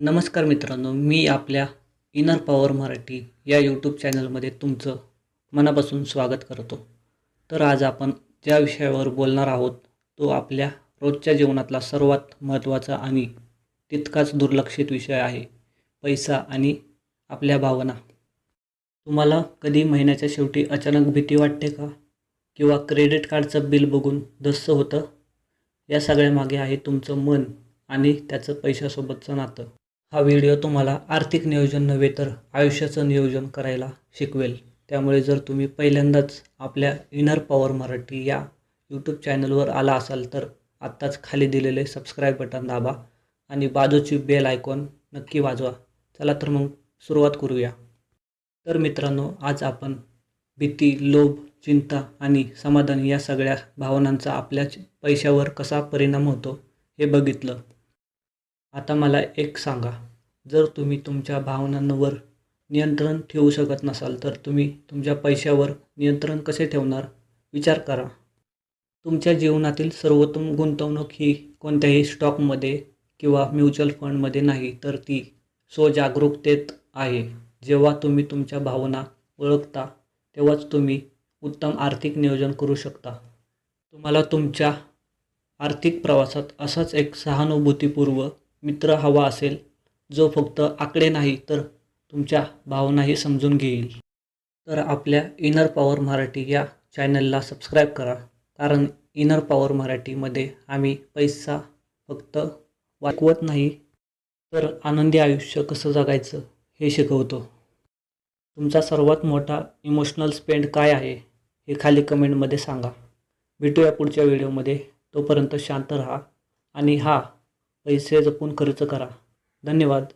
नमस्कार मित्रांनो मी आपल्या इनर पॉवर मराठी या यूट्यूब चॅनलमध्ये तुमचं मनापासून स्वागत करतो. तर आज आपण ज्या विषयावर बोलणार आहोत तो आपल्या रोजच्या जीवनातला सर्वात महत्त्वाचा आणि तितकाच दुर्लक्षित विषय आहे पैसा आणि आपल्या भावना. तुम्हाला कधी महिन्याच्या शेवटी अचानक भीती वाटते का? किंवा क्रेडिट कार्डचं बिल बघून धस्स होतं? या सगळ्यामागे आहे तुमचं मन आणि त्याचं पैशासोबतचं नातं. हा व्हिडिओ तुम्हाला आर्थिक नियोजन नव्हे तर आयुष्याचं नियोजन करायला शिकवेल. त्यामुळे जर तुम्ही पहिल्यांदाच आपल्या इनर पॉवर मराठी या यूट्यूब चॅनलवर आला असाल तर आत्ताच खाली दिलेले सबस्क्राईब बटन दाबा आणि बाजूची बेल आयकॉन नक्की वाजवा. चला तर मग सुरुवात करूया. तर मित्रांनो आज आपण भीती लोभ चिंता आणि समाधान या सगळ्या भावनांचा आपल्या पैशावर कसा परिणाम होतो हे बघितलं. आता मला एक सांगा. जर तुम्ही तुमच्या भावनांवर नियंत्रण ठेवू शकत नसाल तर तुम्ही तुमच्या पैशावर नियंत्रण कसे ठेवणार? विचार करा. तुमच्या जीवनातील सर्वोत्तम गुंतवणूक ही कोणत्याही स्टॉकमध्ये किंवा म्युच्युअल फंडमध्ये नाही तर ती स्वजागरूकतेत आहे. जेव्हा तुम्ही तुमच्या भावना ओळखता तेव्हाच तुम्ही उत्तम आर्थिक नियोजन करू शकता. तुम्हाला तुमच्या आर्थिक प्रवासात असाच एक सहानुभूतीपूर्व मित्र हवा असेल जो फक्त आकडे नाही तर तुमच्या भावनाही समजून घेईल. तर आपल्या इनर पॉवर मराठी या चॅनलला सबस्क्राईब करा कारण इनर पॉवर मराठीमध्ये आम्ही पैसा फक्त वाकवत नाही. तर आनंदी आयुष्य कसं जगायचं हे शिकवतो. तुमचा सर्वात मोठा इमोशनल स्पेंड काय आहे हे खाली कमेंटमध्ये सांगा. भेटूया पुढच्या व्हिडिओमध्ये तोपर्यंत शांत राहा आणि हा पैसे जपून खर्च करा. धन्यवाद.